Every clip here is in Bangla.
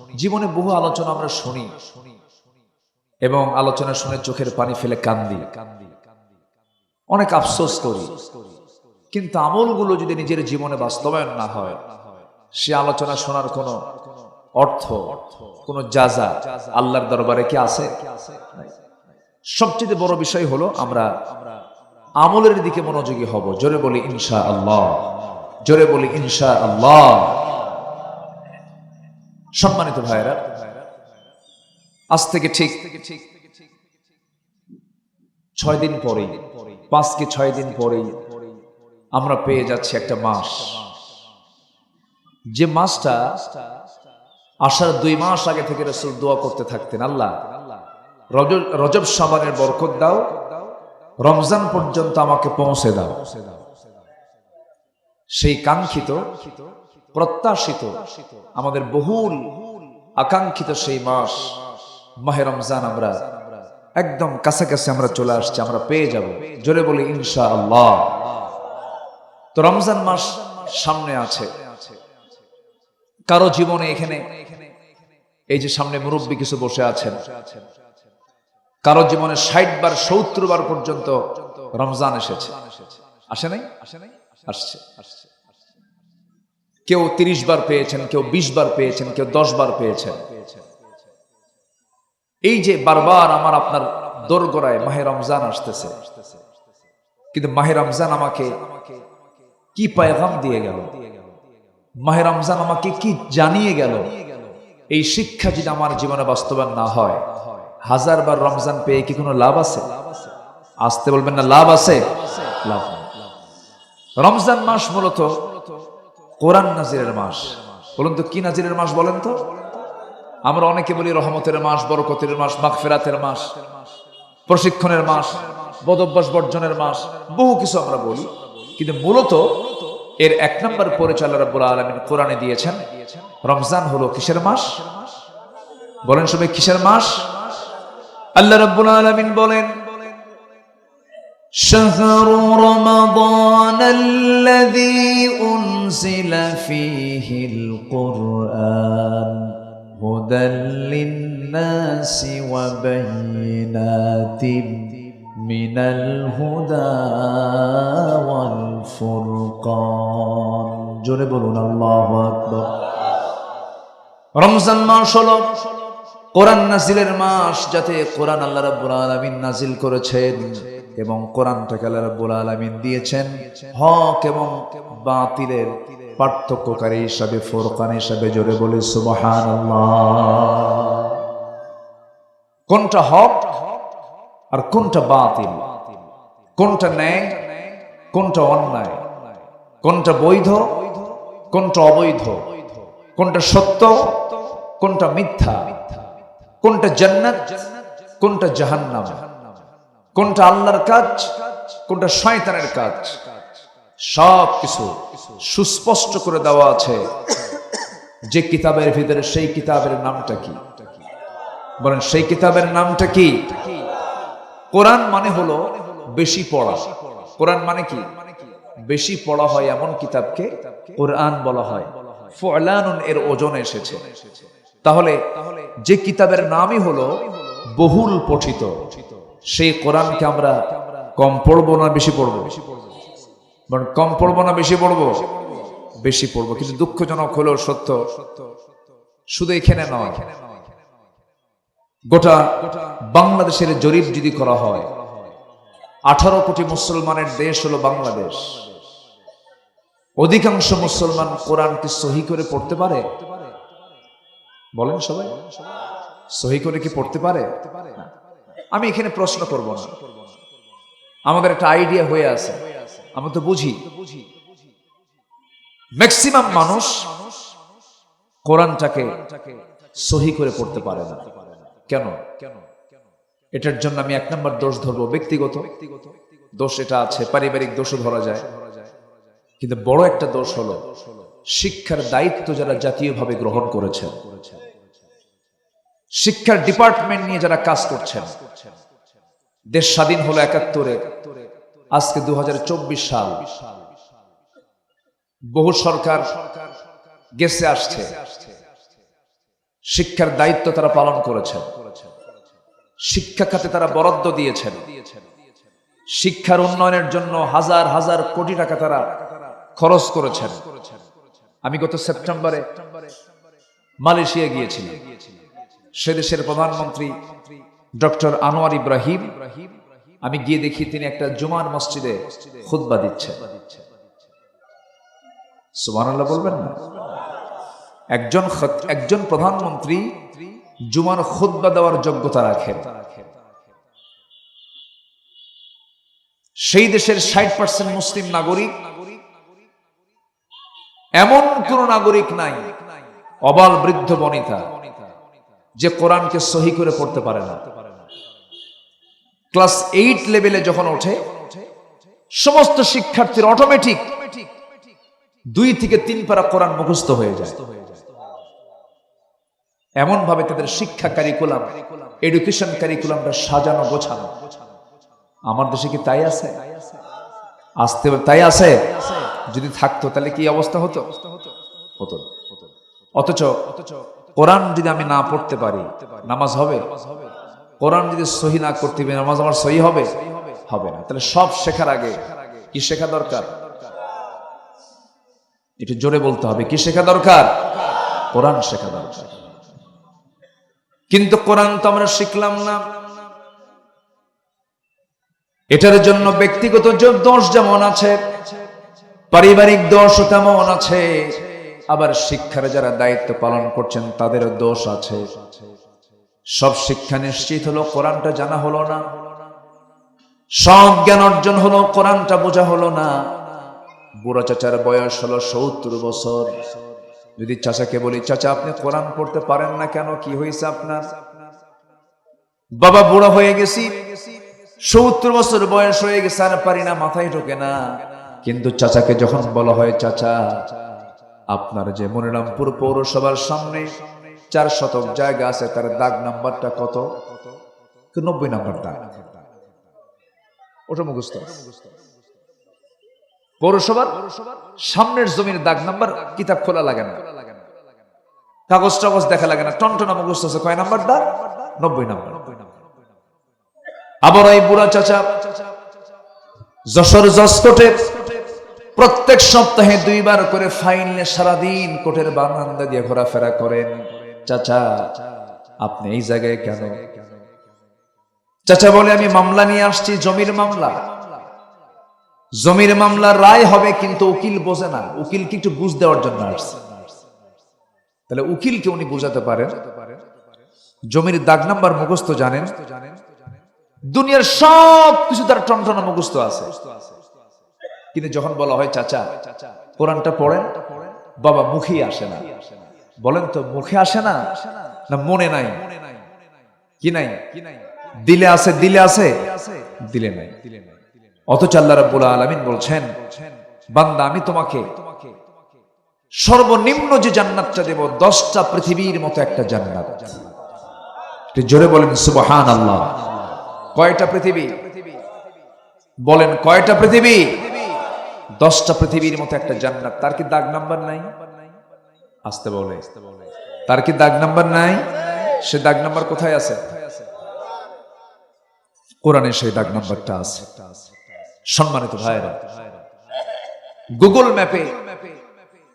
জীবনে বহু আলোচনা আমরা শুনি এবং আলোচনা শুনে চোখের পানি ফেলে কান্দি। অনেক আফসোস করি। কিন্তু আমলগুলো যদি নিজের জীবনে বাস্তবায়ন না হয়, সে আলোচনা শোনার কোনো অর্থ, কোনো যাজা আল্লাহর দরবারে কি আছে? সবচেয়ে বড় বিষয় হলো আমরা আমলের দিকে মনোযোগী হব। জোরে বলি ইনশা আল্লাহ জোরে বলি ইনশা আল্লাহ সম্মানিত ভাইরা আজ থেকে ঠিক ছয় দিন পরেই পাঁচ কি ছয় দিন পরেই আমরা পেয়ে যাচ্ছি একটা মাস। যে মাসটা আসার দুই মাস আগে থেকে রসুল দোয়া করতে থাকতেন, আল্লাহ রজব সাবানের বরকত দাও, রমজান পর্যন্ত আমাকে পৌঁছে দাও। সেই কাঙ্ক্ষিত প্রত্যাশিত আমাদের বহুল আকাঙ্ক্ষিত সেই মাস, মাহে রমজান আমরা একদম কাছাকাছি আমরা চলে আসছি, আমরা পেয়ে যাব। জোরে বলি ইনশা আল্লাহ তো রমজান মাস সামনে আছে। কারও জীবনে এখানে এই যে সামনে মুরব্বী কিছু বসে আছেন, কারও জীবনে ষাট বার, সত্তর বার পর্যন্ত রমজান এসেছে। আসে নাই? আসে নাই? আসছে আসছে। কেউ তিরিশ বার পেয়েছেন, কেউ বিশ বার পেয়েছেন, কেউ দশ বার পেয়েছেন। এই যে বারবার আমার আপনার দোরগোড়ায় মাহে রমজান আসতেছে, কিন্তু মাহে রমজান আমাকে কি পায়গাম দিয়ে গেল? মাহে রমজান আমাকে কি জানিয়ে গেল? এই শিক্ষা যদি আমার জীবনে বাস্তবায়ন না হয়, হাজার বার রমজান পেয়ে কি কোনো লাভ আছে? আসতে বলবেন না, লাভ আছে? লাভ রমজান মাস মূলত কোরআন নাজিরের মাস। বলুন তো, কি নাজিরের মাস বলেন তো? আমরা অনেকে বলি রহমতের মাস, বরকতের মাস, মাগফেরাতের মাস, প্রশিক্ষণের মাস বদভ্যাস বর্জনের মাস, বহু কিছু আমরা বলি। কিন্তু মূলত এর এক নম্বর পরিচালক রাব্বুল আলামিন কোরআনে দিয়েছেন, রমজান হলো কিসের মাস? বলেন সবাই, কিসের মাস? আল্লাহ রাব্বুল আলামিন বলেন شهر رمضان الذي أنزل فيه القرآن هدى للناس وبينات من الهدى والفرقان جرب الله أكبر রমজান মাস হলো কোরআন নাজিলের মাস যাতে কোরআন আল্লাহ রাব্বুল আলামিন নাজিল করেছেন এবং কোরআনটাকে আল্লাহ রাব্বুল আলামিন দিয়েছেন। হক এবং বাতিলের পার্থক্যকারী হিসাবে, ফোরকান হিসাবে জোরে বলে, সুবহানাল্লাহ। কোনটা হক আর কোনটা বাতিল? কোনটা ন্যায়, কোনটা অন্যায়? কোনটা বৈধ, কোনটা অবৈধ? কোনটা সত্য, কোনটা মিথ্যা? কোনটা জান্নাত, কোনটা জাহান্নাম? কোনটা আল্লাহর কাজ, কোনটা শয়তানের কাজ? সব কিছু সুস্পষ্ট করে দেওয়া আছে। যে কিতাবের ভিতরে সেই কিতাবের নামটা কি? বলেন, সেই কিতাবের নামটা কি? কোরআন মানে হলো বেশি পড়া। কোরআন মানে কি? বেশি পড়া হয় এমন কিতাবকে কোরআন বলা হয়। ফলানুন এর ওজন এসেছে। তাহলে যে কিতাবের নামই হলো বহুল পঠিত। সেই কোরআনকে আমরা কম পড়ব না, বেশি পড়ব? বরং কম পড়ব না, বেশি পড়ব? বেশি পড়ব। কিন্তু দুঃখজনক হলেও সত্য, শুধু এখানে নয়, গোটা বাংলাদেশের জরিপ যদি করা হয়, আঠারো কোটি মুসলমানের দেশ হলো বাংলাদেশ। অধিকাংশ মুসলমান কোরআনকে সহি করে পড়তে পারে? বলেন সবাই। সহি করে কি পড়তে পারে। আমি এখানে প্রশ্ন করব না। আমাদের একটা আইডিয়া হয়ে আছে। আমি তো বুঝি। ম্যাক্সিমাম মানুষ কোরআনটাকে সহি করে পড়তে পারে না। কেন? কেন এটার জন্য আমি এক নম্বর দোষ ধরবো ব্যক্তিগত। দোষ এটা আছে, পারিবারিক দোষও ধরা যায়। কিন্তু বড় একটা দোষ হলো শিক্ষার দায়িত্ব যারা জাতীয়ভাবে গ্রহণ করেছেন। শিক্ষার ডিপার্টমেন্ট নিয়ে যারা কাজ করছেন। দেশ স্বাধীন হলো একাত্তরে। আজকে দু সাল বহু সরকার গেছে আসছে। শিক্ষার দায়িত্ব তারা পালন করেছেন। শিক্ষা খাতে তারা বরাদ্দ দিয়েছেন। শিক্ষার উন্নয়নের জন্য হাজার হাজার কোটি টাকা তারা খরচ করেছেন। আমি গত সেপ্টেম্বরে মালয়েশিয়া গিয়েছিলাম। সে দেশের প্রধানমন্ত্রী ডক্টর আনোয়ার ইব্রাহিম, আমি গিয়ে দেখি তিনি একটা জুমার মসজিদে খুতবা দিচ্ছেন। সুবহানাল্লাহ বলবেন না? একজন একজন প্রধানমন্ত্রী জুমার খুতবা দেওয়ার যোগ্যতা রাখেন। সেই দেশের ষাট পার্সেন্ট মুসলিম নাগরিক, এমন কোন নাগরিক নাই, অবাল বৃদ্ধ বনিতা, যে কোরআনকে সহি করে পড়তে পারে না। ক্লাস এইট লেভেলে যখন ওঠে, সমস্ত শিক্ষার্থীর অটোমেটিক দুই থেকে তিন পারা কোরআন মুখস্থ হয়ে যায়। এমন ভাবে তাদের শিক্ষা কারিকুলাম এডুকেশন কারিকুলামটা সাজানো, গোছানো। আমার দেশে কি তাই আছে? আসতে তাই আছে? যদি থাকতো, তাহলে কি অবস্থা হতো? হতো। অথচ কোরআন যদি আমি না পড়তে পারি, নামাজ হবে? কোরআন যদি সহি না করতে পারি, নামাজ আমার সহি হবে? হবে না। তাহলে সব শেখার আগে কি শেখা দরকার? একটু জোরে বলতে হবে, কি শেখা দরকার? কোরআন শেখা দরকার। কিন্তু কোরআন তো আমরা শিখলাম না। এটার জন্য ব্যক্তিগত দোষ যেমন আছে, পারিবারিক দোষও তেমন আছে, আবার শিক্ষার যারা দায়িত্ব পালন করছেন, তাদেরও দোষ আছে। সব শিক্ষা নিশ্চিত হলো, কোরআনটা জানা হলো না। সব জ্ঞান অর্জন হলো, কোরআনটা বোঝা হলো না। বুড়া চাচার বয়স হলো সত্তর বছর। যদি চাচাকে বলি, চাচা, আপনি কোরআন পড়তে পারেন না কেন? কি হয়েছে আপনার? বাবা, বুড়া হয়ে গেছি। সত্তর বছর বয়স হয়ে গেছে, আর পারি না, মাথায় ঢোকে না। কিন্তু চাচাকে যখন বলা হয়, চাচা, আপনার যে মনিরামপুর পৌরসভার সামনে চার শতক জায়গা আছে, তার দাগ নাম্বারটা কত? নব্বই নাম্বার দাগ। ওটা মুখস্থ পৌরসভার সামনের জমির দাগ নাম্বার কিতাব খোলা লাগে না। কাগজ টাগজ দেখা লাগে না। টনটনা মুখস্থ আছে, কয় নাম্বার দাগ? নব্বই নাম্বার। আবার এই বুড়া চাচা যশোর জসকোটে প্রত্যেক সপ্তাহে দুইবার করে ফাইন সারাদিন কোটের বারান্দা দিয়ে ঘোরাফেরা করেন। চাচা, আপনি এই জায়গায় কেন? চাচা বলে, আমি মামলা নিয়ে আসছি, জমির মামলা। জমির মামলার রায় হবে কিন্তু উকিল বোঝে না। উকিল কি একটু বুঝ দেওয়ার জন্য আসছে। তাহলে উকিলকে উনি বোঝাতে পারেন। জমির দাগ নাম্বার মুখস্থ জানেন। দুনিয়ার সব কিছু তার টনটনা মুখস্থ আছে। কিন্তু যখন বলা হয়, চাচা, কোরআনটা পড়েন? বাবা মুখেই আসে না। বলেন তো, মুখে আসে না? না মনে নাই? কি নাই? দিলে আছে দিলে আছে? দিলে নাই। অথচ আল্লাহ রাব্বুল আলামিন বলছেন, বান্দা, আমি তোমাকে সর্বনিম্ন যে জান্নাতটা দেব, দশটা পৃথিবীর মতো একটা জান্নাত। জোরে বলেন সুবহান আল্লাহ কয়টা পৃথিবী? বলেন, কয়টা পৃথিবী? দশটা পৃথিবীর মতো একটা জান্নাত। তার কি দাগ নাম্বার নাই? আসতে বলে। তার কি দাগ নাম্বার নাই? সে দাগ নাম্বার কোথায় আছে? কোরআনে সেই দাগ নাম্বারটা আছে। সম্মানিত ভাইরা গুগল ম্যাপে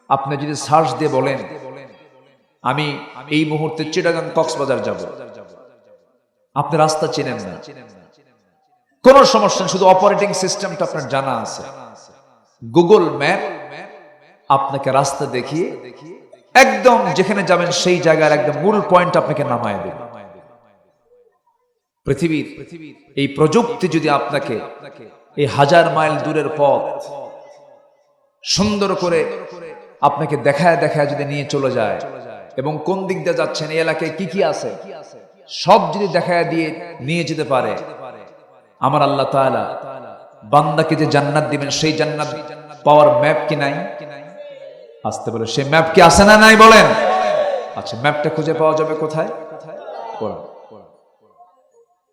আপনি যদি সার্চ দিয়ে বলেন, আমি এই মুহূর্তে চিটাগাং কক্সবাজার যাব। আপনি রাস্তা চেনেন না। কোন সমস্যা শুধু অপারেটিং সিস্টেমটা আপনার জানা আছে। গুগল ম্যাপ আপনাকে রাস্তা দেখিয়ে একদম যেখানে যাবেন সেই জায়গার একদম মূল পয়েন্ট আপনাকে নামায় দেবে। পৃথিবীর এই প্রযুক্তি যদি আপনাকে এই হাজার মাইল দূরের পথ সুন্দর করে আপনাকে দেখায় দেখায় যদি নিয়ে চলে যায় এবং কোন দিক দিয়ে যাচ্ছেন, এই এলাকায় কি কি আছে? সব যদি দেখায় দিয়ে নিয়ে যেতে পারে, আমার আল্লাহ বান্দাকে যে জান্নাত দিবেন, সেই জান্নাত পাওয়ার ম্যাপ কি নাই? আসতে পারে সে ম্যাপ কি আছে না নাই বলেন? আচ্ছা ম্যাপটা খুঁজে পাওয়া যাবে কোথায়?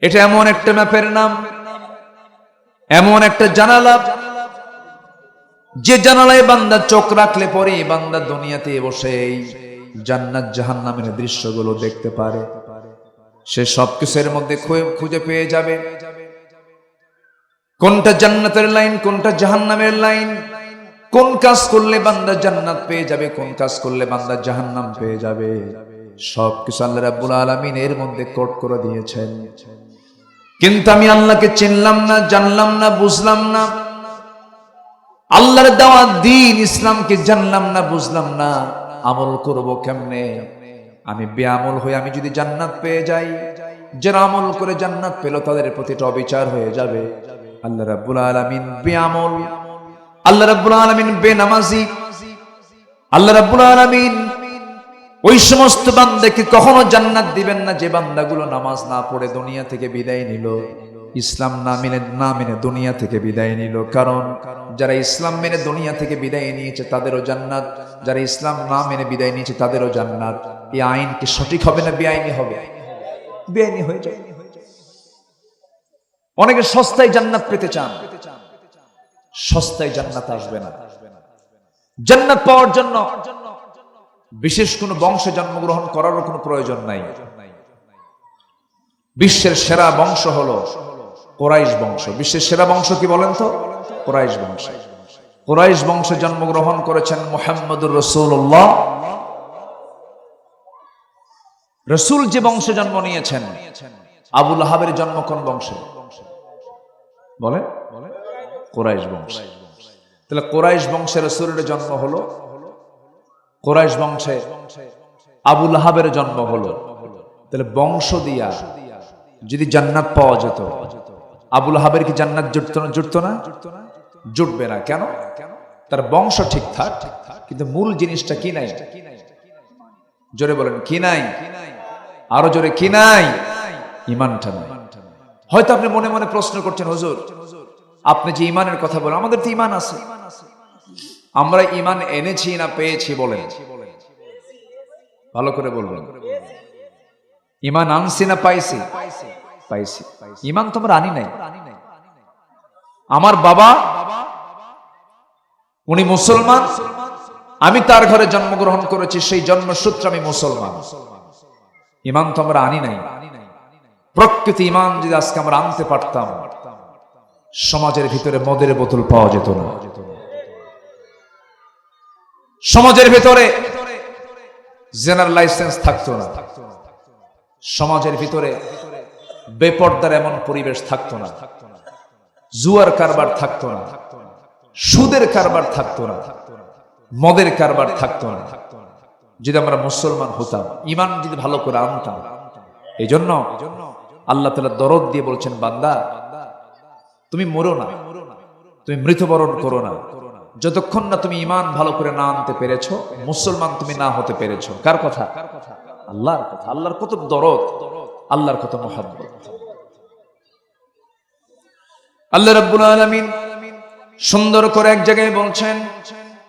এটা এমন একটা ম্যাপের নাম, এমন একটা জানালা। যে জানালায় বান্দা চোখ রাখলে পরে বান্দা দুনিয়াতে বসে জান্নাত জাহান জাহান্নামের দৃশ্যগুলো দেখতে পারে। সে সবকিছুর মধ্যে খুঁজে- খুঁজে পেয়ে যাবে। কোনটা জান্নাতের লাইন, কোনটা জাহান্নামের লাইন? কোন কাজ করলে বান্দা জান্নাত পেয়ে যাবে, কোন কাজ করলে বান্দা জাহান্নাম পেয়ে যাবে? সব কিছু আল্লাহ রাব্বুল আলামিন এর মধ্যে কোট করে দিয়েছেন। কিন্তু আমি আল্লাহকে চিনলাম না, জানলাম না, বুঝলাম না। আল্লাহর দেওয়া দিন ইসলামকে জানলাম না, বুঝলাম না। আমল করব কেমনে? আমি বেআমল হয়ে আমি যদি জান্নাত পেয়ে যাই, যারা আমল করে জান্নাত পেল তাদের প্রতিটা অবিচার হয়ে যাবে। আল্লাহ রাব্বুল আলামিন বেআমল আল্লাহ রাব্বুল আলামিন বেনামাজি, আল্লাহ রাব্বুল আলামিন ওই সমস্ত বান্দাকে কখনো জান্নাত দিবেন না, যে বান্দাগুলো নামাজ না পড়ে দুনিয়া থেকে বিদায় নিল। ইসলাম না মেনে না মেনে দুনিয়া থেকে বিদায় নিল। কারণ যারা ইসলাম মেনে দুনিয়া থেকে বিদায় নিয়েছে, তাদেরও জান্নাত। যারা ইসলাম না মেনে বিদায় নিয়েছে, তাদেরও জান্নাত। এই আইন কি সঠিক হবে না বেআইনি হবে? বেআইনি হয়ে যায় অনেকে সস্তায় জান্নাত পেতে চান। সস্তায় জান্নাত আসবে না। জান্নাত পাওয়ার জন্য বিশেষ কোনো বংশে জন্মগ্রহণ করারও কোনো প্রয়োজন নাই। বিশ্বের সেরা বংশ হলো কোরাইশ বংশ। বিশ্বের সেরা বংশ কি বলেন তো? কোরাইশ বংশ। কোরাইশ বংশে জন্মগ্রহণ করেছেন মোহাম্মদুর রসুল্লাহ রসুল যে বংশে জন্ম নিয়েছেন, আবুল আহাবের জন্ম কোন বংশে। বলে কোরাইশ বংশ। তাহলে কোরাইশ বংশের রসুলের জন্ম হলো, কোরাইশ বংশে আবুল আহাবের জন্ম হলো। তাহলে বংশ দিয়া যদি জান্নাত পাওয়া যেত আবুল আহাবের কি জান্নাত জুটত না জুটত না? জুটবে না। কেন? তার বংশ ঠিকঠাক কিন্তু মূল জিনিসটা কি নাই? জোরে বলেন, কি নাই? আরও জোরে, কি নাই? ইমানটা নাই। হয়তো আপনি মনে মনে প্রশ্ন করছেন, হুজুর আপনি যে ইমানের কথা বলেন, আমাদের তো ইমান আছে। আমরা ইমান এনেছি না পেয়েছি বলেন। ভালো করে বলবেন। ইমান আনছি না পাইছি? পাইছি। ইমান তোমরা আনি নাই। আমার বাবা, উনি মুসলমান, আমি তার ঘরে জন্মগ্রহণ করেছি, সেই জন্মসূত্রে আমি মুসলমান। ইমান তো আমরা আনি নাই। প্রকৃতি ইমান যদি আজকে আমরা আনতে পারতাম সমাজের ভিতরে মদের বোতল পাওয়া যেত না। সমাজের ভিতরে জেনার লাইসেন্স থাকতো না। সমাজের ভিতরে বেপর্দার এমন পরিবেশ থাকতো না। জুয়ার কারবার থাকতো না। সুদের কারবার থাকতো না। মদের কারবার থাকতো না। যদি আমরা মুসলমান হতাম ইমান যদি ভালো করে আনতাম এই জন্য আল্লাহ তালা দরদ দিয়ে বলছেন, বান্দা তুমি মরো না। তুমি মৃত্যুবরণ করো না। যতক্ষণ না তুমি ইমান ভালো করে না আনতে পেরেছ, মুসলমান তুমি না হতে পেরেছ। কার কথা? আল্লাহর কথা। আল্লাহর কত দরদ, আল্লাহর কত মহাব্বত। আল্লাহ রাব্বুল আলামিন সুন্দর করে এক জায়গায় বলছেন,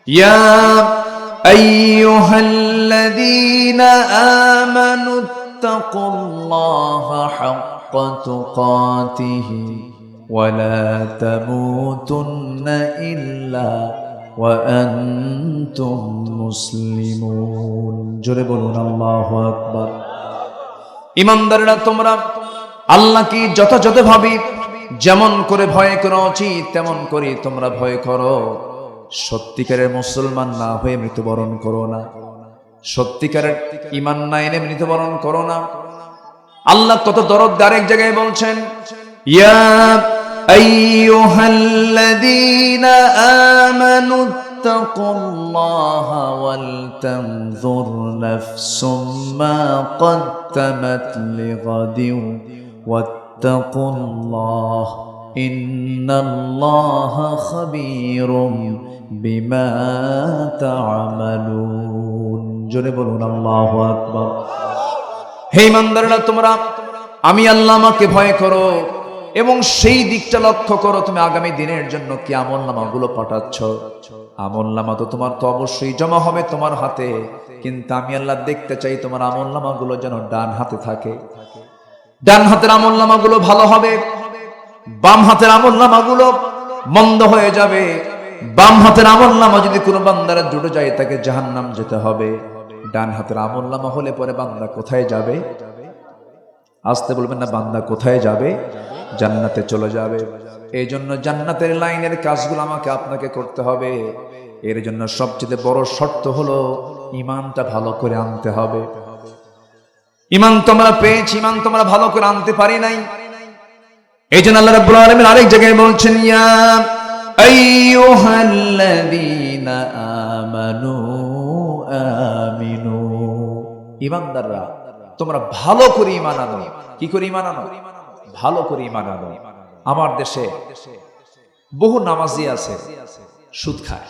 ইয়া আইয়ুহাল্লাযীনা আমানু, তাকুল্লাহা হাক্কা তুকাতিহি। ولا تموتن إلا وأنتم مسلمون জোরে বলুন আল্লাহু আকবার ইমানদাররা তোমরা আল্লাহকে যথাযথভাবে যেমন করে ভয় করা উচিত তেমন করে তোমরা ভয় করো সত্যিকারের মুসলমান না হয়ে মৃত্যুবরণ করো না সত্যিকারের ইমান না এনে মৃত্যুবরণ করো না আল্লাহ কত দরদ আরেক জায়গায় বলছেন ইয়া আইয়ুহাল্লাযীনা আমানু তাকুল্লাহা ওয়াল তানজুর নাফসুম মা قدمت لغد واتقوا الله إن الله خبير بما تعملون জোরে বলুন আল্লাহু আকবার হে ইমানদাররা তোমরা আমি আল্লাহ আমাকে ভয় করো এবং সেই দিকটা লক্ষ্য করো, তুমি আগামী দিনের জন্য কি আমল নামাগুলো পাঠাচ্ছ? আমল নামা তো তোমার তো অবশ্যই জমা হবে তোমার হাতে, কিন্তু আমি আল্লাহ দেখতে চাই তোমার আমল নামাগুলো যেন ডান হাতে থাকে। ডান হাতের আমল নামাগুলো ভালো হবে, বাম হাতের আমল নামাগুলো মন্দ হয়ে যাবে। বাম হাতের আমল নামা যদি কোনো বান্দারা জুড়ে যায়, তাকে জাহান্নাম যেতে হবে। ডান হাতের আমল নামা হলে পরে বান্দা কোথায় যাবে? আসতে বলবেন না, বান্দা কোথায় যাবে? জান্নাতে চলে যাবে। এই জন্য জান্নাতের লাইনের কাজগুলো আমাকে আপনাকে করতে হবে। এর জন্য সবচেয়ে বড় শর্ত হলো ইমানটা ভালো করে আনতে হবে। ইমান তোমরা পেয়েছি, ইমান তোমরা ভালো করে আনতে পারি নাই। এই জন্য আল্লাহ রাব্বুল আলামিন আরেক জায়গায় বলছেন, ইয়া আইয়ুহাল্লাযীনা আমানু আমিনু। ইমানদাররা, তোমরা ভালো করে ইমান আনো। কি করে ইমান আনো? ভালো করে ইমান আনো। আমার দেশে বহু নামাজি আছে, সুদ খায়।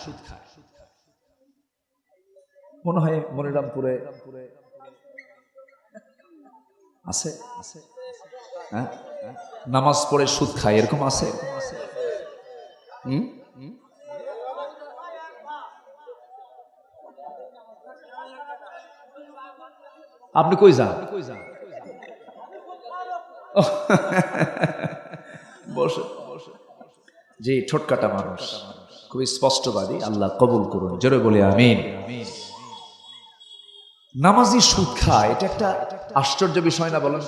মনে হয় মনিরামপুরে আছে? হ্যাঁ? নামাজ পড়ে সুদ খায়, এরকম আছে? আপনি কই যান? বসে যে ছোটকাটা মানুষ, খুবই স্পষ্টবাদী। আল্লাহ কবুল করুন, জোরে বলে আমিন। নামাজি সুদ খায়, এটা একটা আশ্চর্য বিষয় না বলেন?